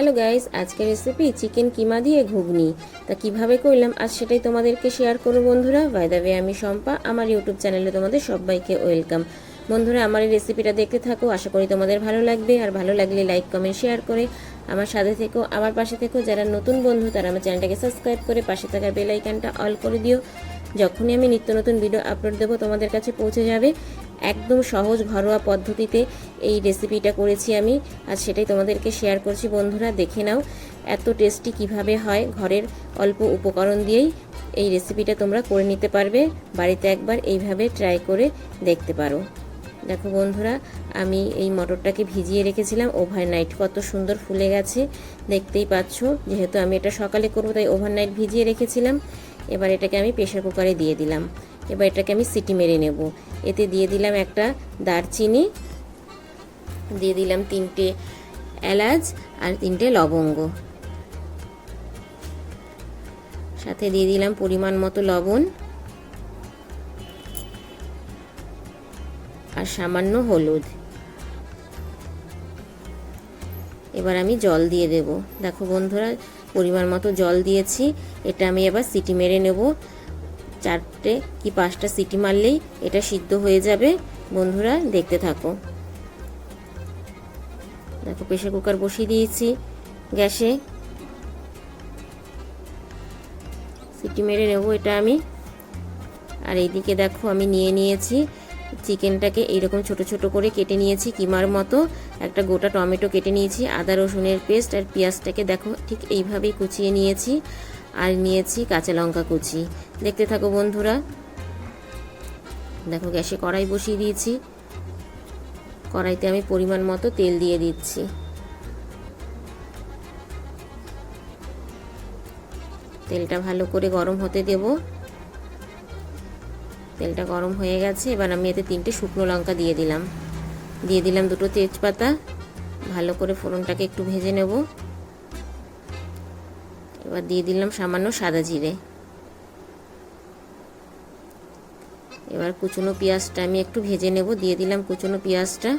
Hello guys, আজকের recipe chicken keema দিয়ে ঘুগনি। তা কীভাবে করলাম আজ সেটাই তোমাদেরকে শেয়ার করব বন্ধুরা। বাই দ্য ওয়ে আমি শম্পা, আমার ইউটিউব চ্যানেলে তোমাদের সবাইকে ওয়েলকাম বন্ধুরা, আমার এই রেসিপিটা দেখতে থাকো, আশা করি তোমাদের ভালো লাগবে। আর ভালো লাগলে লাইক কমেন্ট শেয়ার করে আমার সাথে থেকো, আমার পাশে থেকো। যারা নতুন বন্ধু, তারা আমার চ্যানেলটাকে সাবস্ক্রাইব করে পাশে থাকার বেল আইকনটা অল করে দিও। যখনই আমি নিত্য নতুন ভিডিও আপলোড দেবো, তোমাদের কাছে পৌঁছে যাবে। একদম সহজ ঘরোয়া পদ্ধতিতে এই রেসিপিটা করেছি আমি। আর সেটাই তোমাদেরকে শেয়ার করছি। বন্ধুরা, দেখে নাও এত টেস্টি কীভাবে হয় ঘরের অল্প উপকরণ দিয়েই। এই রেসিপিটা তোমরা করে নিতে পারবে। বাড়িতে একবার এইভাবে ট্রাই করে দেখতে পারো। দেখো বন্ধুরা, আমি এই মটরটাকে ভিজিয়ে রেখেছিলাম। ওভারনাইট কত সুন্দর ফুলে গেছে। দেখতেই পাচ্ছ, যেহেতু আমি এটা সকালে করব, তাই ওভারনাইট ভিজিয়ে রেখেছিলাম। এবার এটাকে আমি প্রেশার কুকারে দিয়ে দিলাম। এবার এটাকে আমি সিটি মেরে নেব। এতে দিয়ে দিলাম একটা দারচিনি, দিয়ে দিলাম তিনটে এলাচ আর তিনটে লবঙ্গ। সাথে দিয়ে দিলাম পরিমাণ মতো লবণ আর সামান্য হলুদ। এবার আমি জল দিয়ে দেব। দেখো বন্ধুরা, পরিমাণ মতো জল দিয়েছি। এটা আমি এবার সিটি মেরে নেব। চারটে কি পাঁচটা সিটি মারলেই এটা সিদ্ধ হয়ে যাবে। বন্ধুরা, দেখতে থাকো। দেখো প্রেশার কুকার বসিয়ে দিয়েছি গ্যাসে। সিটি মেরে নেব এটা আমি। আর এইদিকে দেখো, আমি নিয়ে নিয়েছি চিকেনটাকে। এইরকম ছোট ছোট করে কেটে নিয়েছি কিমার মতো। একটা গোটা টমেটো কেটে নিয়েছি, আদা রসুনের পেস্ট আর পেঁয়াজটাকে দেখো, ঠিক এইভাবেই কুচিয়ে নিয়েছি। আর নিয়েছি কাঁচা লঙ্কা কুচি। দেখতে থাকো বন্ধুরা। দেখো গ্যাসে কড়াই বসিয়ে দিয়েছি। কড়াইতে আমি পরিমাণ মতো তেল দিয়ে দিচ্ছি। তেলটা ভালো করে গরম হতে দেবো। তেলটা গরম হয়ে গেছে। এবার আমি এতে তিনটে শুকনো লঙ্কা দিয়ে দিলাম। দিয়ে দিলাম দুটো তেজপাতা। ভালো করে ফোড়নটাকে একটু ভেজে নেব। এবার দিয়ে দিলাম সামান্য সাদা জিরে। এবার কুচনো পেঁয়াজটা আমি একটু ভেজে নেব, দিয়ে দিলাম কুচনো পেঁয়াজটা।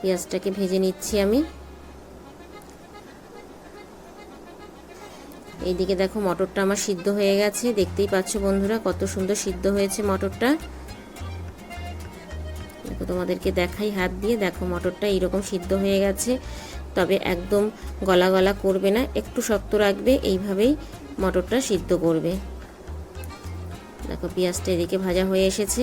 পেঁয়াজটাকে ভেজে নিচ্ছি আমি। এইদিকে দেখো মটরটা আমার সিদ্ধ হয়ে গেছে। দেখতেই পাচ্ছ বন্ধুরা কত সুন্দর সিদ্ধ হয়েছে মটরটা। তোমাদেরকে দেখাই, হাত দিয়ে। দেখো মটরটা এইরকম সিদ্ধ হয়ে গেছে। তবে একদম গলা গলা করবে না, একটু শক্ত রাখবে, এইভাবেই মটরটা সিদ্ধ করবে। দেখো পেঁয়াজটা এদিকে ভাজা হয়ে এসেছে।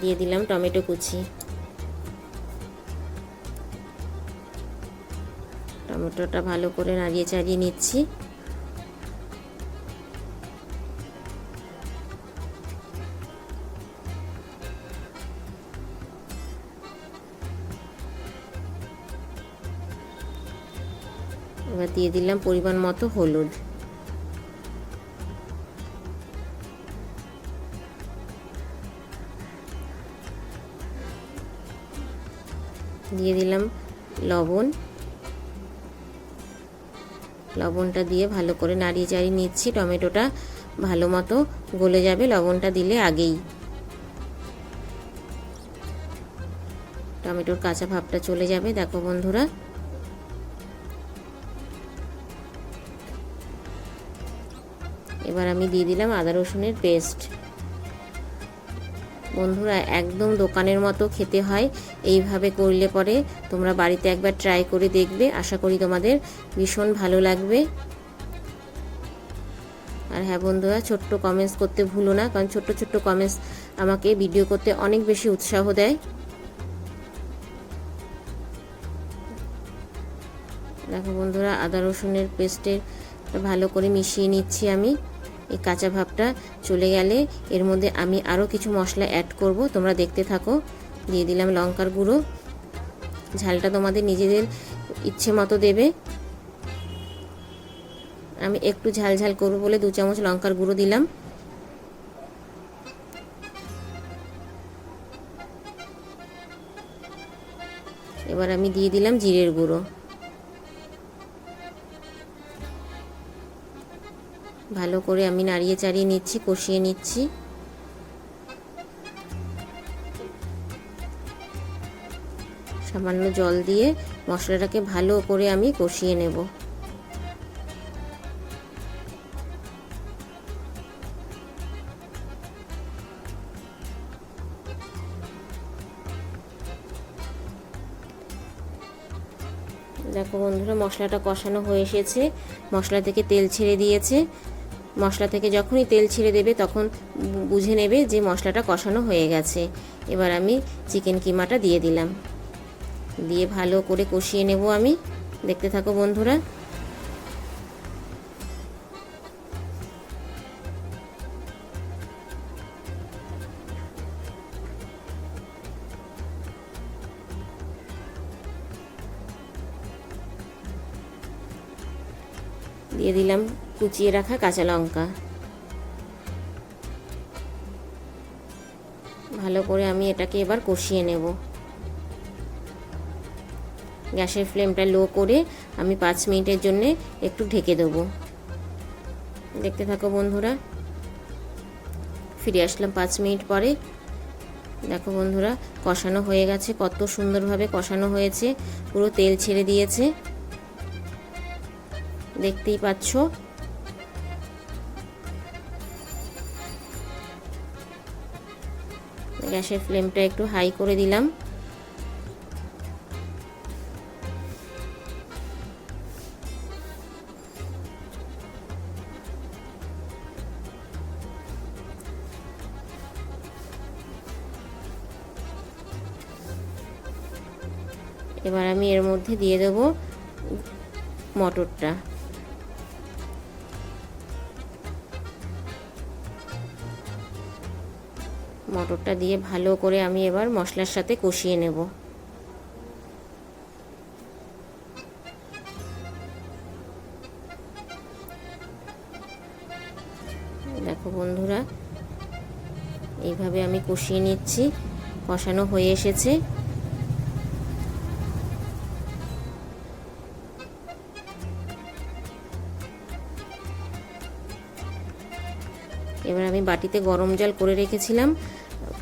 দিয়ে দিলাম টমেটো কুচি। টমেটোটা ভালো করে নাড়িয়ে চাড়িয়ে নিচ্ছি। এবার দিয়ে দিলাম পরিমাণ মতো হলুদ। দিয়ে দিলাম লবণ। লবণটা দিয়ে ভালো করে নাড়িয়ে চাড়িয়ে নিচ্ছি। টমেটোটা ভালো মতো গলে যাবে, লবণটা দিলে আগেই। টমেটোর কাঁচা ভাবটা চলে যাবে। দেখো বন্ধুরা এবার আমি দিয়ে দিলাম আদা রসুনের পেস্ট। বন্ধুরা, একদম দোকানের মতো খেতে হয়। এইভাবে করলে পরে তোমরা বাড়িতে একবার ট্রাই করে দেখবে। আশা করি তোমাদের ভীষণ ভালো লাগবে। আর হ্যাঁ বন্ধুরা, ছোট্ট কমেন্টস করতে ভুলো না, কারণ ছোট্ট ছোট্ট কমেন্টস আমাকে ভিডিও করতে অনেক বেশি উৎসাহ দেয়। দেখো বন্ধুরা, আদা রসুনের পেস্টের ভালো করে মিশিয়ে নিচ্ছি আমি। এই কাঁচা ভাবটা চলে গেলে এর মধ্যে আমি আরও কিছু মশলা অ্যাড করব। তোমরা দেখতে থাকো। দিয়ে দিলাম লঙ্কার গুঁড়ো। ঝালটা তোমাদের নিজেদের ইচ্ছে মতো দেবে। আমি একটু ঝাল ঝাল করব বলে দু চামচ লঙ্কার গুঁড়ো দিলাম। এবার আমি দিয়ে দিলাম জিরের গুঁড়ো। ভালো করে আমি নাড়িয়ে চাড়িয়ে নিচ্ছি, কষিয়ে নিচ্ছি। সামান্য জল দিয়ে মশলাটাকে ভালো করে আমি কষিয়ে নেব। দেখো বন্ধুরা, মশলাটা কষানো হয়ে এসেছে। মশলা থেকে তেল ছেড়ে দিয়েছে। মশলা থেকে যখনই তেল ছেড়ে দেবে তখন বুঝে নেবে যে মশলাটা কষানো হয়ে গেছে। এবার আমি চিকেন কিমাটা দিয়ে দিলাম। দিয়ে ভালো করে কষিয়ে নেব আমি। দেখতে থাকো বন্ধুরা। দিয়ে দিলাম কুচিয়ে রাখা কাঁচা লঙ্কা। ভালো করে আমি এটাকে এবার কষিয়ে নেব। গ্যাসের ফ্লেমটা লো করে আমি পাঁচ মিনিটের জন্যে একটু ঢেকে দেবো। দেখতে থাকো বন্ধুরা। ফিরে আসলাম পাঁচ মিনিট পরে। দেখো বন্ধুরা, কষানো হয়ে গেছে, কত সুন্দরভাবে কষানো হয়েছে। পুরো তেল ছেড়ে দিয়েছে। দেখতেই পাচ্ছ গ্যাসের ফ্লেমটা একটু হাই করে দিলাম। এবার আমি এর মধ্যে দিয়ে দেব মটরটা। মটরটা দিয়ে ভালো করে আমি এবার মশলার সাথে কষিয়ে নেব। দেখো বন্ধুরা, এইভাবে আমি কষিয়ে নিচ্ছি। কষানো হয়ে এসেছে। এবার আমি বাটিতে গরম জল করে রেখেছিলাম।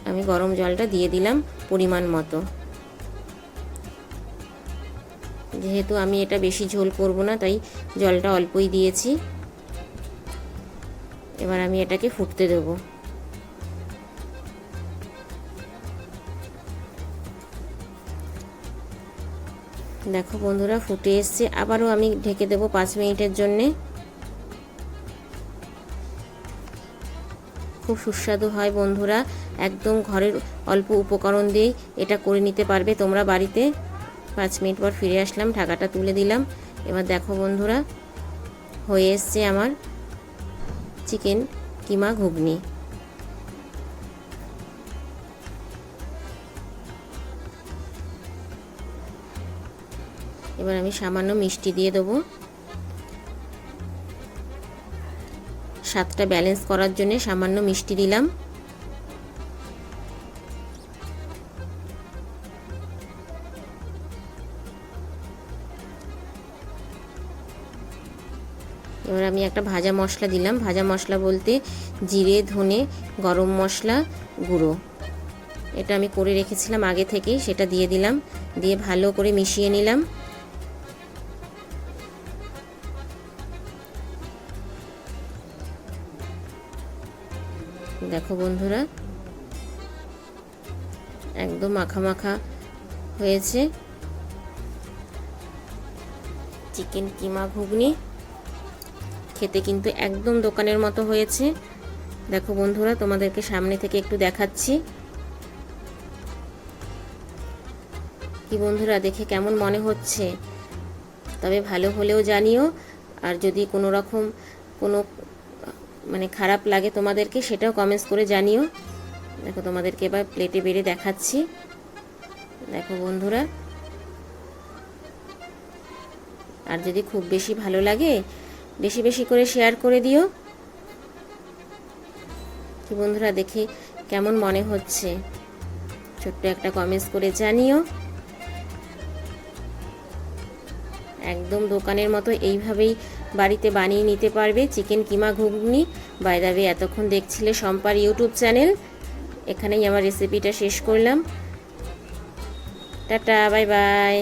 আমি গরম জলটা দিয়ে দিলাম পরিমাণ মতো। যেহেতু আমি এটা বেশি ঝোল করব না, তাই জলটা অল্পই দিয়েছি। এবার আমি এটাকে ফুটতে দেব। দেখো বন্ধুরা, ফুটে এসছে। আবারও আমি ঢেকে দেবো পাঁচ মিনিটের জন্যে। খুব সুস্বাদু হয় বন্ধুরা। একদম ঘরের অল্প উপকরণ দিয়েই এটা করে নিতে পারবে। তোমরা বাড়িতে পাঁচ মিনিট পর ফিরে আসলাম, ঢাকাটা তুলে দিলাম। এবার দেখো বন্ধুরা, হয়ে এসছে আমার চিকেন কিমা ঘুগনি। এবার আমি সামান্য মিষ্টি দিয়ে দেবো। স্বাদটা ব্যালেন্স করার জন্য সামান্য মিষ্টি দিলাম। এবার আমি একটা ভাজা মশলা দিলাম। ভাজা মশলা বলতে জিরে, ধনে, গরম মশলা, গুঁড়ো। এটা আমি করে রেখেছিলাম আগে থেকেই, সেটা দিয়ে দিলাম। দিয়ে ভালো করে মিশিয়ে নিলাম। দেখো বন্ধুরা, একদম মাখা মাখা হয়েছে। চিকেন কিমা ঘুগনি খেতে কিন্তু একদম দোকানের মতো হয়েছে। দেখো বন্ধুরা, তোমাদেরকে সামনে থেকে একটু দেখাচ্ছি। কি বন্ধুরা, দেখে কেমন মনে হচ্ছে? তবে ভালো হলেও জানিও, আর যদি কোনো রকম কোনো মানে খারাপ লাগে তোমাদেরকে, সেটাও কমেন্টস করে জানিও। দেখো তোমাদেরকে এবার প্লেটে বেড়ে দেখাচ্ছি। দেখো বন্ধুরা। আর যদি খুব বেশি ভালো লাগে, বেশি বেশি করে শেয়ার করে দিও। কি বন্ধুরা, দেখে কেমন মনে হচ্ছে? ছোট্ট একটা কমেন্টস করে জানিও। একদম দোকানের মতো এইভাবেই বাড়িতে বানিয়ে নিতে পারবে চিকেন কিমা ঘুগনি। বাইদাবে এতক্ষণ দেখছিলে সম্পার ইউটিউব চ্যানেল। এখানেই আমার রেসিপিটা শেষ করলাম। Tata bye bye